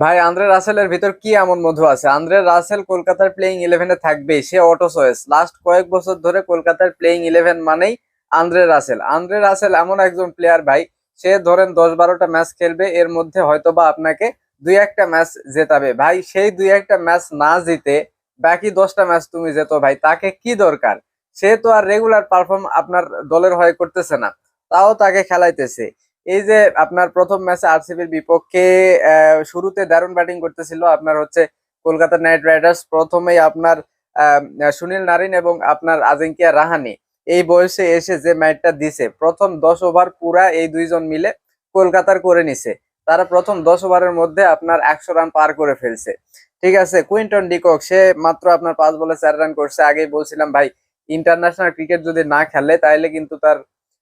ভাই, আন্দ্রে রাসেলের ভিতর কি এমন মধু আছে? আন্দ্রে রাসেল কলকাতার প্লেইং ইলেভেনে থাকবে, সে অটো চয়েস লাস্ট কয়েক বছর ধরে কলকাতার প্লেইং ইলেভেন মানেই আন্দ্রে রাসেল। আন্দ্রে রাসেল এমন একজন প্লেয়ার ভাই, সে ধরেন দশ বারোটা ম্যাচ খেলবে, এর মধ্যে হয়তোবা আপনাকে দুই একটা ম্যাচ জেতাবে। ভাই, সেই দুই একটা ম্যাচ না জিতে বাকি দশটা ম্যাচ তুমি যেত ভাই, তাকে কি দরকার? সে তো আর রেগুলার পারফর্ম আপনার দলের হয়ে করতেছে না, তাও তাকে খেলাইতেছে। এই যে আপনার প্রথম ম্যাচে আরসিবির বিপক্ষে শুরুতে দারুণ ব্যাটিং করতেছিল আপনার হচ্ছে কলকাতা নাইট রাইডার্স। প্রথমেই আপনার সুনীল নারিন এবং আপনার আজিঙ্কিয়া রাহানি এই বয়সে এসে যে ম্যাচটা দিছে, প্রথম দশ ওভার পুরা এই দুইজন মিলে কলকাতার করে নিছে। তারা প্রথম দশ ওভারের মধ্যে আপনার একশো রান পার করে ফেলছে। ঠিক আছে, কুইন্টন ডিকক, সে মাত্র আপনার পাঁচ বলে চার রান করছে। আগেই বলছিলাম, ভাই ইন্টারন্যাশনাল ক্রিকেট যদি না খেলে, তাহলে কিন্তু তার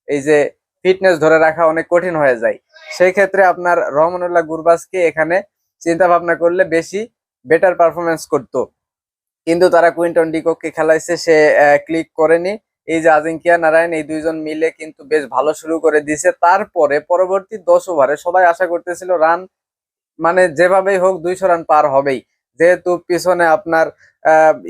এই যে ফিটনেস ধরে রাখা অনেক কঠিন হয়ে যায়। সেই ক্ষেত্রে আপনার রহমানুল্লাহ গুরবাজকে এখানে চিন্তা ভাবনা করলে বেশি বেটার পারফরমেন্স করতো। কিন্তু তারা কুইন্টন ডিককে খেলাইছে, সে ক্লিক করেনি। এই যে আজিঙ্কিয়া নারায়ণ, এই দুইজন মিলে কিন্তু বেশ ভালো শুরু করে দিছে তারপরে পরবর্তী দশ ওভারে সবাই আশা করতেছিল রান মানে যেভাবেই হোক দুইশো রান পার হবেই। যেহেতু পিছনে আপনার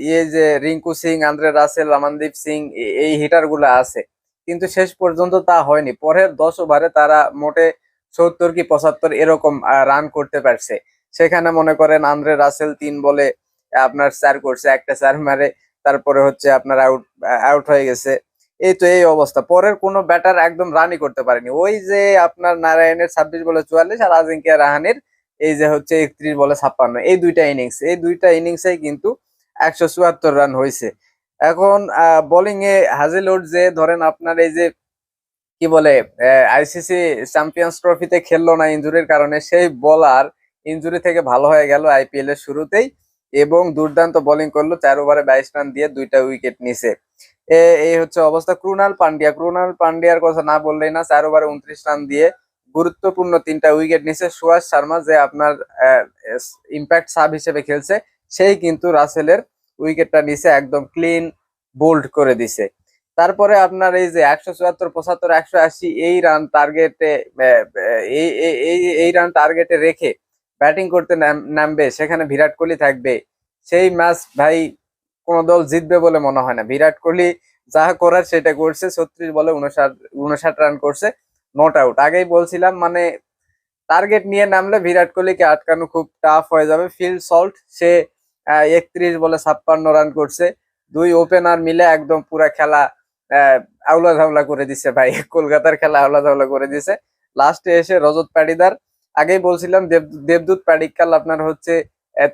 ইয়ে যে রিঙ্কু সিং, আন্দ্রে রাসেল, রামানদীপ সিং এই হিটারগুলা আছে। কিন্তু শেষ পর্যন্ত তা হয়নি। পরের দশ ওভারে তারা মোটে সত্তর কি পঁচাত্তর এরকম রান করতে পারছে। সেখানে মনে করেন আন্দ্রে রাসেল তিন বলে আপনার চার করছে। একটা চার মারে, তারপরে হচ্ছে আপনার আউট আউট হয়ে গেছে। এই তো এই অবস্থা। পরের কোনো ব্যাটার একদম রানই করতে পারেনি। ওই যে আপনার নারায়ণের ছাব্বিশ বলে চুয়াল্লিশ আর আজিঙ্কিয়া রাহানের, এই যে হচ্ছে একত্রিশ বলে ছাপ্পান্ন। এই দুইটা ইনিংস এই দুইটা ইনিংসে কিন্তু একশো চুয়াত্তর রান হয়েছে। এখন বোলিং এ হাজিলুড যে ধরেন আপনার এই যে, কি বলে আইসিসি চ্যাম্পিয়ন্স ট্রফিতে খেললো না ইঞ্জুরির কারণে, সেই বলার ইনজুরি থেকে ভালো হয়ে গেল আইপিএল এর শুরুতেই এবং দুর্দান্ত বোলিং করল, চার ওভারে বাইশ রান দিয়ে দুইটা উইকেট নিছে। এই হচ্ছে অবস্থা। ক্রুনাল পান্ডিয়া ক্রুনাল পান্ডিয়ার কথা না বললেই না, চার ওভারে উনত্রিশ রান দিয়ে গুরুত্বপূর্ণ তিনটা উইকেট নিছে। সুয়াস শর্মা যে আপনার ইম্প্যাক্ট সাব হিসেবে খেলছে, সেই কিন্তু রাসেলের উইকেটটা নিছে, একদম ক্লিন বোল্ড করে দিছে। তারপরে আপনার এই যে একশো চুয়াত্তর, পঁচাত্তর, একশো আশি, এই রান টার্গেটে এই, এই- রান টার্গেটে রেখে ব্যাটিং করতে নাম- নামবে, সেখানে বিরাট কোহলি থাকবে। সেই ম্যাচ ভাই কোনো দল জিতবে বলে মনে হয় না। বিরাট কোহলি যা করার সেটা করছে, ছত্রিশ বলে উনষাট উনষাট রান করছে নট আউট আগেই বলছিলাম মানে টার্গেট নিয়ে নামলে বিরাট কোহলিকে আটকানো খুব টাফ হয়ে যাবে। ফিল সল্ট সে একত্রিশ বলে ছাপ্পান্ন রান করছে। দুই ওপেনার মিলে একদম পুরা খেলা আউলা ঝাউলা করে দিছে ভাই। কলকাতার খেলা আউলা ঝাউলা করে দিছে। লাস্টে এসে রজত পাটিদার, আগেই বলছিলাম দেব- দেবদূত পাডিক্কাল আপনার হচ্ছে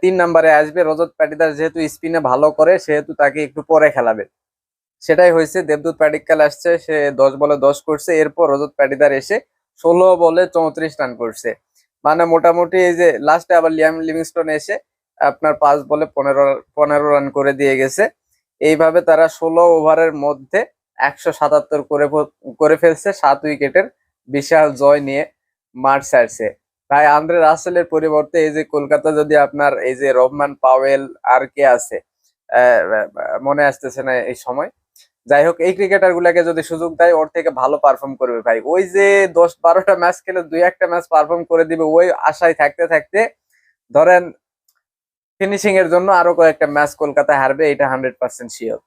তিন নম্বরে আসবে। রজত পাটিদার যেহেতু স্পিনে ভালো করে, সেহেতু তাকে একটু পরে খেলাবে। সেটাই হয়েছে, দেবদূত পাডিক্কাল আসছে, সে দশ বলে দশ করছে। এরপর রজত পাটিদার এসে ষোলো বলে চৌত্রিশ রান করছে। মানে মোটামুটি এই যে লাস্টে আবার লিয়াম লিভিংস্টোন এসে আপনার পাঁচ বলে পনেরো পনেরো রান করে দিয়ে গেছে। এইভাবে তারা ষোলো ওভারের মধ্যে একশো সাতাত্তর করে করে ফেলছে, সাত উইকেটের বিশাল জয় নিয়ে মাঠ ছাড়ছে। ভাই, আন্দ্রে রাসেলের পরিবর্তে এই যে কলকাতা যদি আপনার এই যে রহমান পাওয়েল, আর কে আছে? মনে আসতেছে না এই সময়। যাই হোক, এই ক্রিকেটার গুলাকে যদি সুযোগ দেয়, ওর থেকে ভালো পারফর্ম করবে ভাই। ওই যে দশ বারোটা ম্যাচ খেলে দুই একটা ম্যাচ পারফর্ম করে দিবে, ওই আশায় থাকতে থাকতে ধরেন ফিনিশিং এর জন্য আরও কয়েকটা ম্যাচ কলকাতা হারবে এটা হান্ড্রেড পার্সেন্ট শিওর